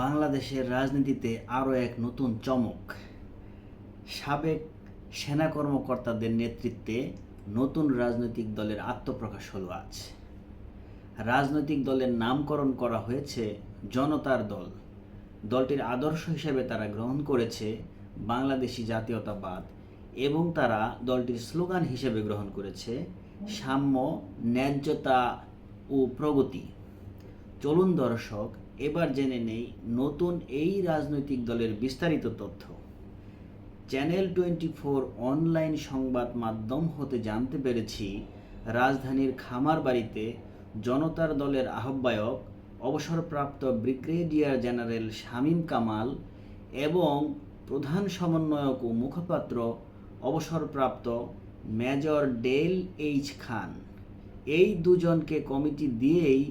বাংলাদেশের রাজনীতিতে আরও এক নতুন চমক। সাবেক সেনা কর্মকর্তাদের নেতৃত্বে নতুন রাজনৈতিক দলের আত্মপ্রকাশ হলো আজ। রাজনৈতিক দলের নামকরণ করা হয়েছে জনতার দল। দলটির আদর্শ হিসেবে তারা গ্রহণ করেছে বাংলাদেশি জাতীয়তাবাদ এবং তারা দলটির স্লোগান হিসেবে গ্রহণ করেছে, সাম্য, ন্যায্যতা ও প্রগতি। চলুন দর্শক এবার জেনে নেই নতুন এই রাজনৈতিক দলের বিস্তারিত তথ্য। চ্যানেল টোয়েন্টি ফোর অনলাইন সংবাদ মাধ্যম হতে জানতে পেরেছি, রাজধানীর খামার বাড়িতে জনতার দলের আহ্বায়ক, অবসরপ্রাপ্ত ব্রিগেডিয়ার জেনারেল শামীম কামাল এবং প্রধান সমন্বয়ক ও মুখপাত্র, অবসরপ্রাপ্ত মেজর ডেল এইচ খান। এই দুজনকে কমিটি দিয়েই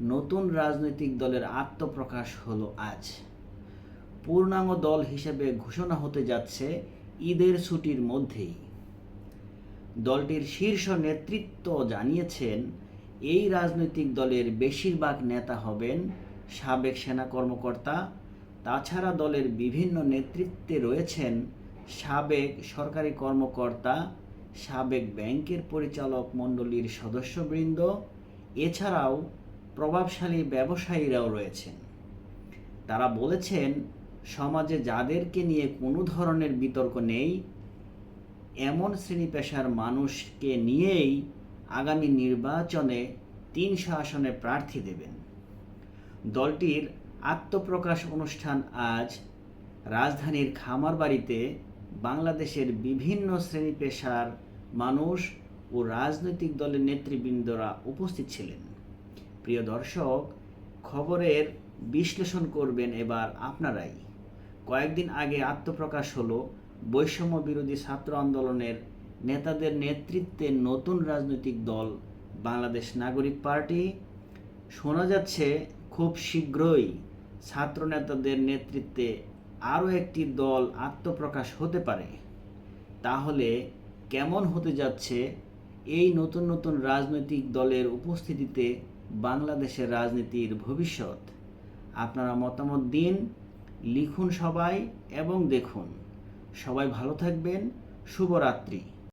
নতুন রাজনৈতিক দলের আত্মপ্রকাশ হলো আজ। পূর্ণাঙ্গ দল হিসেবে ঘোষণা হতে যাচ্ছে ঈদের ছুটির মধ্যেই। দলটির শীর্ষ নেতৃত্ব জানিয়েছেন, এই রাজনৈতিক দলের বেশিরভাগ নেতা হবেন সাবেক সেনা কর্মকর্তা, তাছাড়া দলের বিভিন্ন নেতৃত্বে রয়েছেন সাবেক সরকারি কর্মকর্তা, সাবেক ব্যাংকের পরিচালক মণ্ডলীর সদস্যবৃন্দ, এছাড়াও প্রভাবশালী ব্যবসায়ীরাও রয়েছেন। তারা বলেছেন, সমাজে যাদেরকে নিয়ে কোনো ধরনের বিতর্ক নেই, এমন শ্রেণি পেশার মানুষকে নিয়েই আগামী নির্বাচনে তিনশো আসনে প্রার্থী দেবেন। দলটির আত্মপ্রকাশ অনুষ্ঠান আজ রাজধানীর খামারবাড়িতে বাংলাদেশের বিভিন্ন শ্রেণি পেশার মানুষ ও রাজনৈতিক দলের নেতৃবৃন্দরা উপস্থিত ছিলেন। প্রিয় দর্শক, খবরের বিশ্লেষণ করবেন এবার আপনারাই। কয়েকদিন আগে আত্মপ্রকাশ হলো, বৈষম্য বিরোধী ছাত্র আন্দোলনের নেতাদের নেতৃত্বে নতুন রাজনৈতিক দল বাংলাদেশ নাগরিক পার্টি। শোনা যাচ্ছে, খুব শীঘ্রই ছাত্র নেতাদের নেতৃত্বে আরও একটি দল আত্মপ্রকাশ হতে পারে। তাহলে কেমন হতে যাচ্ছে এই নতুন নতুন রাজনৈতিক দলের উপস্থিতিতে বাংলাদেশের রাজনীতির ভবিষ্যৎ। আপনারা মতামত দিন লিখুন সবাই এবং দেখুন। সবাই ভালো থাকবেন। শুভরাত্রি।